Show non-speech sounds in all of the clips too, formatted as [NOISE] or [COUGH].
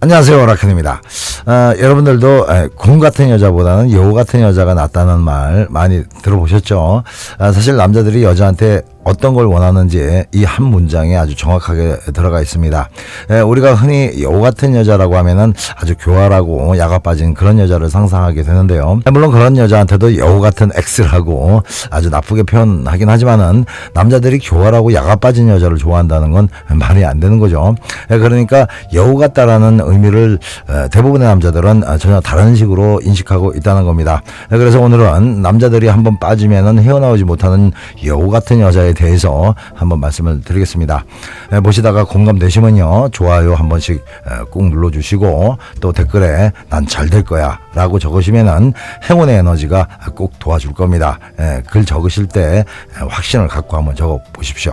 안녕하세요 오라큰입니다. 어, 여러분들도 에, 공 같은 여자보다는 여우 같은 여자가 낫다는 말 많이 들어보셨죠? 아, 사실 남자들이 여자한테 어떤 걸 원하는지 이 한 문장에 아주 정확하게 들어가 있습니다. 에, 우리가 흔히 여우 같은 여자라고 하면은 아주 교활하고 야가 빠진 그런 여자를 상상하게 되는데요. 물론 그런 여자한테도 여우 같은 X라고 아주 나쁘게 표현하긴 하지만은 남자들이 교활하고 야가 빠진 여자를 좋아한다는 건 말이 안 되는 거죠. 에, 그러니까 여우 같다라는 의미를 에, 대부분의 남자들은 아, 전혀 다른 식으로 인식하고 있다는 겁니다. 에, 그래서 오늘은 남자들이 한번 빠지면은 헤어나오지 못하는 여우 같은 여자에 대해서 한번 말씀을 드리겠습니다. 에, 보시다가 공감되시면요 좋아요 한 번씩 에, 꾹 눌러주시고 또 댓글에 난 잘 될 거야 라고 적으시면은 행운의 에너지가 꼭 도와줄 겁니다. 에, 글 적으실 때 에, 확신을 갖고 한번 적어 보십시오.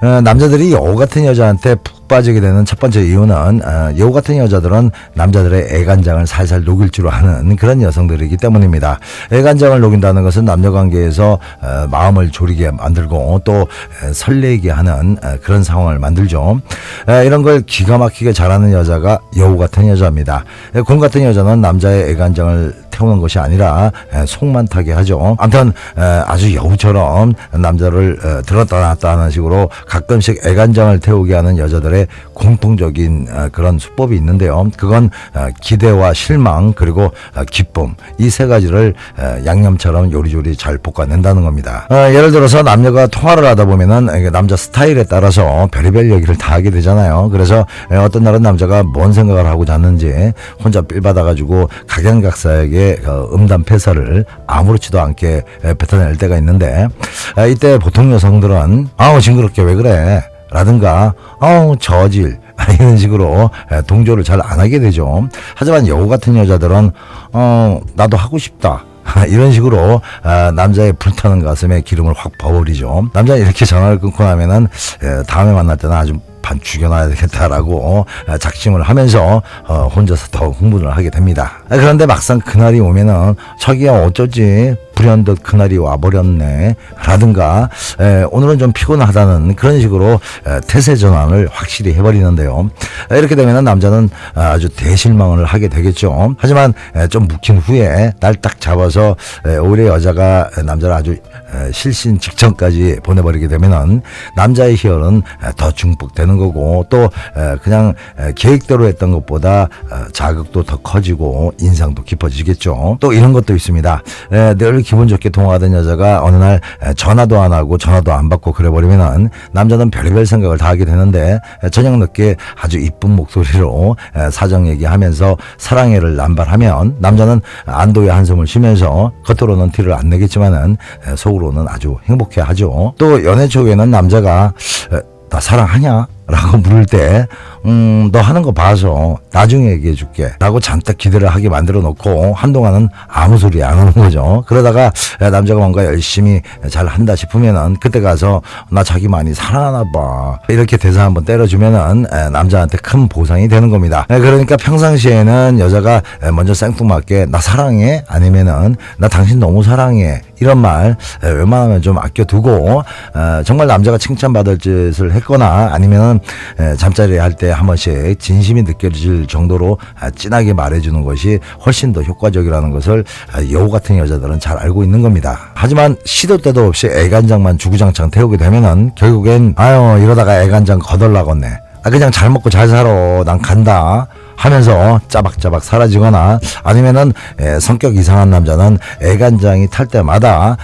어, 남자들이 여우 같은 여자한테 푹 빠지게 되는 첫 번째 이유는 어, 여우 같은 여자들은 남자들의 애간장을 살살 녹일 줄 아는 그런 여성들이기 때문입니다. 애간장을 녹인다는 것은 남녀 관계에서 어, 마음을 졸이게 만들고 또 에, 설레게 하는 에, 그런 상황을 만들죠. 에, 이런 걸 기가 막히게 잘하는 여자가 여우 같은 여자입니다. 에, 공 같은 여자는 남자의 애간장을 태우는 것이 아니라 에, 속만 타게 하죠. 아무튼 에, 아주 여우처럼 남자를 에, 들었다 놨다 하는 식으로 가끔씩 애간장을 태우게 하는 여자들의 공통적인 어, 그런 수법이 있는데요. 그건 어, 기대와 실망 그리고 어, 기쁨 이 세 가지를 에, 양념처럼 요리조리 잘 볶아낸다는 겁니다. 어, 예를 들어서 남녀가 통화를 하다 보면은 남자 스타일에 따라서 별의별 얘기를 다 하게 되잖아요. 그래서 에, 어떤 날은 남자가 뭔 생각을 하고 잤는지 혼자 삘 받아가지고 각양각사에게 어, 음담 패사를 아무렇지도 않게 에, 뱉어낼 때가 있는데 에, 이때 보통 여성들은 아우 징그럽게 왜 그래 라든가 아우 저질 [LAUGHS] 이런 식으로 에, 동조를 잘 안 하게 되죠. 하지만 여우 같은 여자들은 어 나도 하고 싶다. [LAUGHS] 이런 식으로 아, 남자의 불타는 가슴에 기름을 확 버버리죠. 남자 이렇게 전화를 끊고 나면은 에, 다음에 만날 때는 아주 반 죽여놔야 되겠다라고 어, 작심을 하면서 어, 혼자서 더 흥분을 하게 됩니다. 아, 그런데 막상 그날이 오면은 저기야 어쩌지 불현듯 그날이 와버렸네 라든가 에, 오늘은 좀 피곤하다는 그런 식으로 에, 태세 전환을 확실히 해버리는데요. 에, 이렇게 되면 남자는 아주 대실망을 하게 되겠죠. 하지만 에, 좀 묵힌 후에 날 딱 잡아서 에, 오히려 여자가 남자를 아주 에, 실신 직전까지 보내버리게 되면은 남자의 희열은 에, 더 증폭되는 거고 또 에, 그냥 에, 계획대로 했던 것보다 어, 자극도 더 커지고 인상도 깊어지겠죠. 또 이런 것도 있습니다. 에, 늘 기분 좋게 통화하던 여자가 어느 날 에, 전화도 안 하고 전화도 안 받고 그래버리면은 남자는 별의별 생각을 다 하게 되는데 에, 저녁 늦게 아주 이쁜 목소리로 에, 사정 얘기하면서 사랑해를 남발하면 남자는 안도의 한숨을 쉬면서 겉으로는 티를 안 내겠지만은 에, 속으로는 아주 행복해 하죠. 또 연애 초에는 남자가 에, 나 사랑하냐? 라고 물을 때, 음, 너 하는 거 봐서 나중에 얘기해 줄게. 라고 잔뜩 기대를 하게 만들어 놓고 한동안은 아무 소리 안 하는 거죠. 그러다가 야, 남자가 뭔가 열심히 잘 한다 싶으면은 그때 가서 나 자기 많이 사랑하나 봐. 이렇게 대사 한번 때려주면은 에, 남자한테 큰 보상이 되는 겁니다. 에, 그러니까 평상시에는 여자가 에, 먼저 생뚱맞게 나 사랑해? 아니면은 나 당신 너무 사랑해. 이런 말 에, 웬만하면 좀 아껴두고 어, 정말 남자가 칭찬받을 짓을 했거나 아니면 에, 잠자리 할 때 한 번씩 진심이 느껴질 정도로 아, 진하게 말해주는 것이 훨씬 더 효과적이라는 것을 아, 여우 같은 여자들은 잘 알고 있는 겁니다. 하지만 시도 때도 없이 애간장만 주구장창 태우게 되면은 결국엔 아유 이러다가 애간장 거덜나겠네. 아 그냥 잘 먹고 잘 살아 난 간다 하면서 짜박짜박 사라지거나 아니면은 에, 성격 이상한 남자는 애간장이 탈 때마다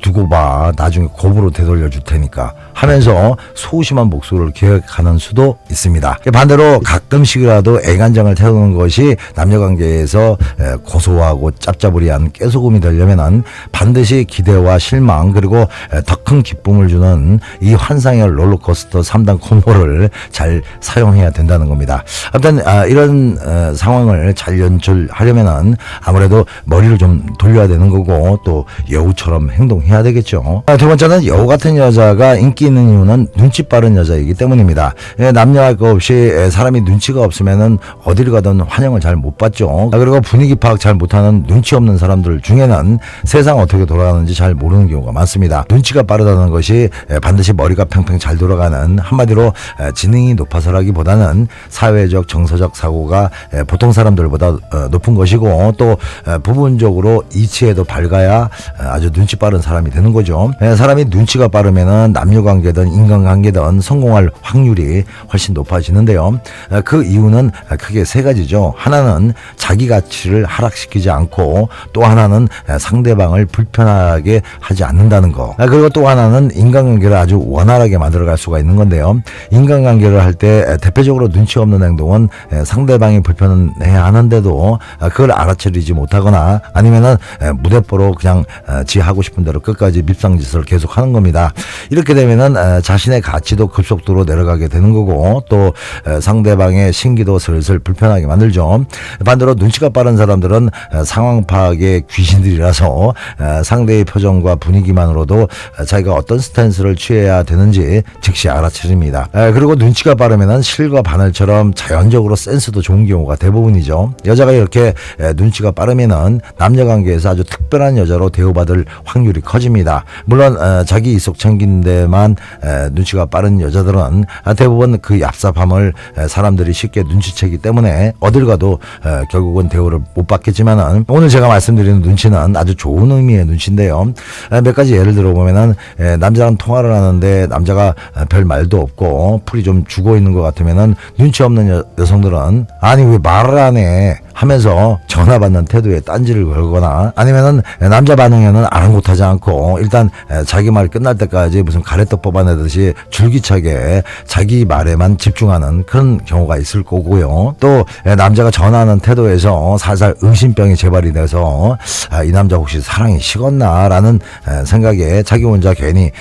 두고 봐 나중에 고부로 되돌려 줄 테니까 하면서 소심한 목소리를 기억하는 수도 있습니다. 반대로 가끔씩이라도 애간장을 태우는 것이 남녀 관계에서 에, 고소하고 짭짜부리한 깨소금이 되려면은 반드시 기대와 실망 그리고 더 큰 기쁨을 주는 이 환상의 롤러코스터 3단 콤보를 잘 사용해야 된다는 겁니다. 아무튼 아, 이런 어, 상황을 잘 연출하려면은 아무래도 머리를 좀 돌려야 되는 거고 또 여우처럼 행동 행동해야 되겠죠. 아, 두 번째는 여우 같은 여자가 인기 있는 이유는 눈치 빠른 여자이기 때문입니다. 예, 남녀할 거 없이 예, 사람이 눈치가 없으면은 어디를 가든 환영을 잘 못 받죠. 아, 그리고 분위기 파악 잘 못하는 눈치 없는 사람들 중에는 세상 어떻게 돌아가는지 잘 모르는 경우가 많습니다. 눈치가 빠르다는 것이 예, 반드시 머리가 팽팽 잘 돌아가는 한마디로 예, 지능이 높아서라기보다는 사회적 정서적 사고가 예, 보통 사람들보다 어, 높은 것이고 또 예, 부분적으로 이치에도 밝아야 예, 아주 눈치 빠른 사람 이 되는 거죠. 예, 사람이 눈치가 빠르면은 남녀 관계든 인간 관계든 성공할 확률이 훨씬 높아지는데요. 예, 그 이유는 크게 세 가지죠. 하나는 자기 가치를 하락시키지 않고 또 하나는 예, 상대방을 불편하게 하지 않는다는 거. 아, 그리고 또 하나는 인간관계를 아주 원활하게 만들어갈 수가 있는 건데요. 인간관계를 할 때 대표적으로 눈치 없는 행동은 예, 상대방이 불편해 하는데도 아, 그걸 알아차리지 못하거나 아니면은 예, 무대뽀로 그냥 어, 지 하고 싶은 대로 끝까지 밉상짓을 계속 하는 겁니다. 이렇게 되면은 어, 자신의 가치도 급속도로 내려가게 되는 거고 또 어, 상대방의 신기도 슬슬 불편하게 만들죠. 반대로 눈치가 빠른 사람들은 어, 상황 파악의 귀신들이라서 어, 상대의 표정과 분위기만으로도 어, 자기가 어떤 스탠스를 취해야 되는지 즉시 알아차립니다. 에, 그리고 눈치가 빠르면은 실과 바늘처럼 자연적으로 센스도 좋은 경우가 대부분이죠. 여자가 이렇게 에, 눈치가 빠르면은 남녀 관계에서 아주 특별한 여자로 대우받을 확률이 커집니다. 물론 어, 자기 이속 챙긴 데만 에, 눈치가 빠른 여자들은 아, 대부분 그 얍삽함을 에, 사람들이 쉽게 눈치채기 때문에 어딜 가도 에, 결국은 대우를 못 받겠지만은 오늘 제가 말씀드리는 눈치는 아주 좋은 의미의 눈치인데요. 에, 몇 가지 예를 들어보면은 에, 남자랑 통화를 하는데 남자가 에, 별 말도 없고 풀이 좀 죽어 있는 것 같으면은 눈치 없는 여, 여성들은 아니 왜 말을 안 해? 하면서 전화 받는 태도에 딴지를 걸거나 아니면은 남자 반응에는 아랑곳하지 않고 일단 자기 말 끝날 때까지 무슨 가래떡 뽑아내듯이 줄기차게 자기 말에만 집중하는 그런 경우가 있을 거고요. 또 남자가 전화하는 태도에서 살살 의심병이 재발이 돼서 아, 이 남자 혹시 사랑이 식었나라는 생각에 자기 혼자 괜히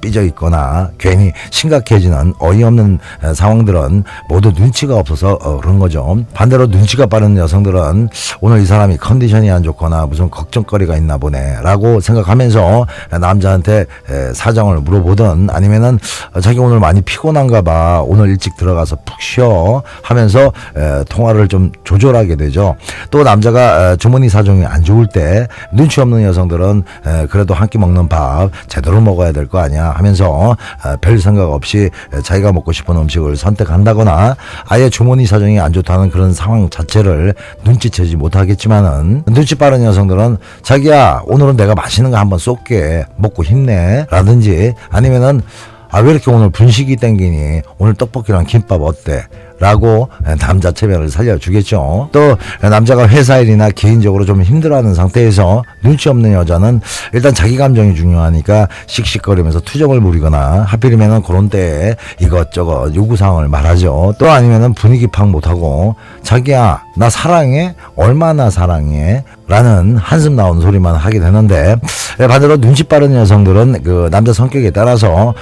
삐져 있거나 괜히 심각해지는 어이없는 상황들은 모두 눈치가 없어서 어, 그런 거죠. 반대로 눈치가 빠른 여성들 은 오늘 이 사람이 컨디션이 안 좋거나 무슨 걱정거리가 있나 보네라고 생각하면서 남자한테 에, 사정을 물어보든 아니면은 어, 자기 오늘 많이 피곤한가 봐 오늘 일찍 들어가서 푹 쉬어 하면서 에, 통화를 좀 조절하게 되죠. 또 남자가 에, 주머니 사정이 안 좋을 때 눈치 없는 여성들은 에, 그래도 한 끼 먹는 밥 제대로 먹어야 될 거 아니야 하면서 에, 별 생각 없이 에, 자기가 먹고 싶은 음식을 선택한다거나 아예 주머니 사정이 안 좋다는 그런 상황 자체를 눈치채지 못하겠지만은 눈치 빠른 여성들은 자기야 오늘은 내가 맛있는 거 한번 쏠게. 먹고 힘내 라든지 아니면은 아 왜 이렇게 오늘 분식이 땡기니 오늘 떡볶이랑 김밥 어때 라고 남자 체면을 살려주겠죠. 또 남자가 회사 일이나 개인적으로 좀 힘들어하는 상태에서 눈치 없는 여자는 일단 자기 감정이 중요하니까 씩씩거리면서 투정을 부리거나 하필이면은 그런 때에 이것저것 요구사항을 말하죠. 또 아니면은 분위기 파악 못하고 자기야 나 사랑해 얼마나 사랑해 라는 한숨 나온 소리만 하게 되는데 반대로 눈치 빠른 여성들은 그 남자 성격에 따라서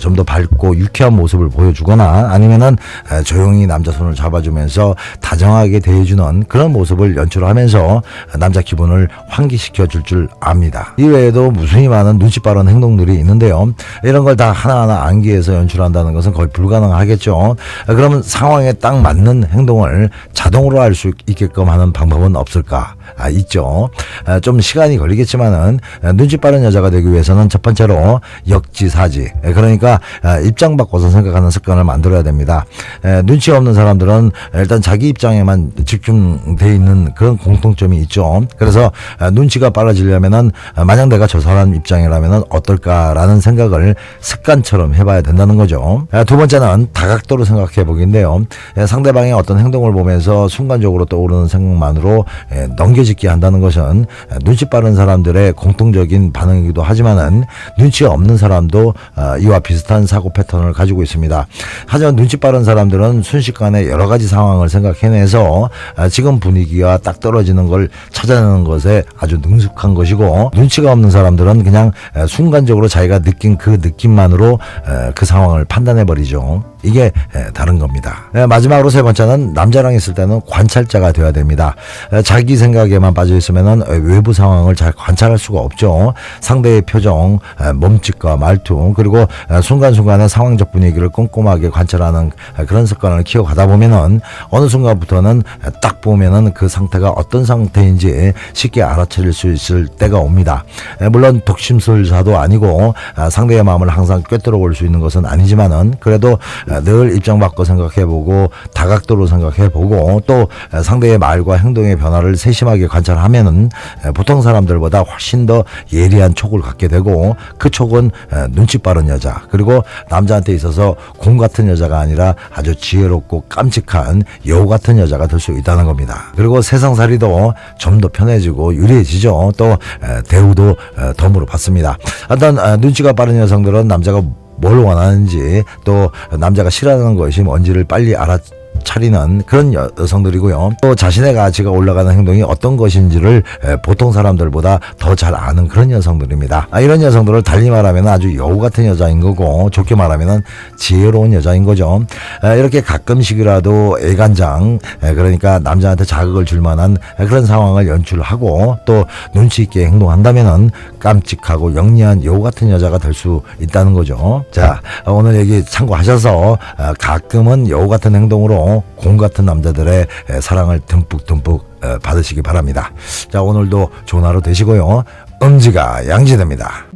좀 더 밝고 유쾌한 모습을 보여주거나 아니면은 조용히 남자 손을 잡아주면서 다정하게 대해주는 그런 모습을 연출하면서 남자 기분을 환기시켜 줄 줄 압니다. 이외에도 무수히 많은 눈치 빠른 행동들이 있는데요. 이런 걸 다 하나하나 암기해서 연출한다는 것은 거의 불가능하겠죠. 그러면 상황에 딱 맞는 행동을 자동으로 할 수 있게끔 하는 방법은 없을까? 아, 있 죠. 아, 좀 시간이 걸리겠지만은 아, 눈치 빠른 여자가 되기 위해서는 첫 번째로 역지사지. 에, 그러니까 아, 입장 바꿔서 생각하는 습관을 만들어야 됩니다. 에, 눈치 없는 사람들은 일단 자기 입장에만 집중돼 있는 그런 공통점이 있죠. 그래서 아, 눈치가 빨라지려면은 아, 만약 내가 저 사람 입장이라면은 어떨까라는 생각을 습관처럼 해봐야 된다는 거죠. 아, 두 번째는 다각도로 생각해 보기인데요. 에, 상대방의 어떤 행동을 보면서 순간적으로 떠오르는 생각만으로 에, 넘겨짓기 한 다는 것은 눈치 빠른 사람들의 공통적인 반응이기도 하지만은 눈치 없는 사람도 어, 이와 비슷한 사고 패턴을 가지고 있습니다. 하지만 눈치 빠른 사람들은 순식간에 여러 가지 상황을 생각해내서 아, 지금 분위기가 딱 떨어지는 걸 찾아내는 것에 아주 능숙한 것이고 눈치가 없는 사람들은 그냥 에, 순간적으로 자기가 느낀 그 느낌만으로 에, 그 상황을 판단해 버리죠. 이게 에, 다른 겁니다. 에, 마지막으로 세 번째는 남자랑 있을 때는 관찰자가 되어야 됩니다. 에, 자기 생각에만 빠져 있으면은 에, 외부 상황을 잘 관찰할 수가 없죠. 상대의 표정, 에, 몸짓과 말투 그리고 에, 순간순간의 상황적 분위기를 꼼꼼하게 관찰하는 에, 그런 습관을 키워가다 보면은 어느 순간부터는 에, 딱 보면은 그 상태가 어떤 상태인지 쉽게 알아차릴 수 있을 때가 옵니다. 에, 물론 독심술사도 아니고 아, 상대의 마음을 항상 꿰뚫어 볼 수 있는 것은 아니지만은 그래도 아, 늘 입장 바꿔 생각해보고 다각도로 생각해보고 또 아, 상대의 말과 행동의 변화를 세심하게 관찰하면은 아, 보통 사람들보다 훨씬 더 예리한 촉을 갖게 되고 그 촉은 아, 눈치 빠른 여자 그리고 남자한테 있어서 공 같은 여자가 아니라 아주 지혜롭고 깜찍한 여우 같은 여자가 될 수 있다는 겁니다. 그리고 세상살이도 좀 더 편해지고 유리해지죠. 또 에, 대우도 에, 덤으로 받습니다. 에, 눈치가 빠른 여성들은 남자가 뭘 원하는지 또 남자가 싫어하는 것이 뭔지를 빨리 알아 차리는 그런 여, 여성들이고요. 또 자신의 가치가 올라가는 행동이 어떤 것인지를 에, 보통 사람들보다 더 잘 아는 그런 여성들입니다. 아, 이런 여성들을 달리 말하면 아주 여우 같은 여자인 거고 좋게 말하면 지혜로운 여자인 거죠. 에, 이렇게 가끔씩이라도 애간장 에, 그러니까 남자한테 자극을 줄 만한 에, 그런 상황을 연출하고 또 눈치 있게 행동한다면은 깜찍하고 영리한 여우 같은 여자가 될 수 있다는 거죠. 자 어, 오늘 얘기 참고하셔서 어, 가끔은 여우 같은 행동으로 공 같은 남자들의 에, 사랑을 듬뿍 듬뿍 어, 받으시기 바랍니다. 자 오늘도 좋은 하루 되시고요. 음지가 양지됩니다.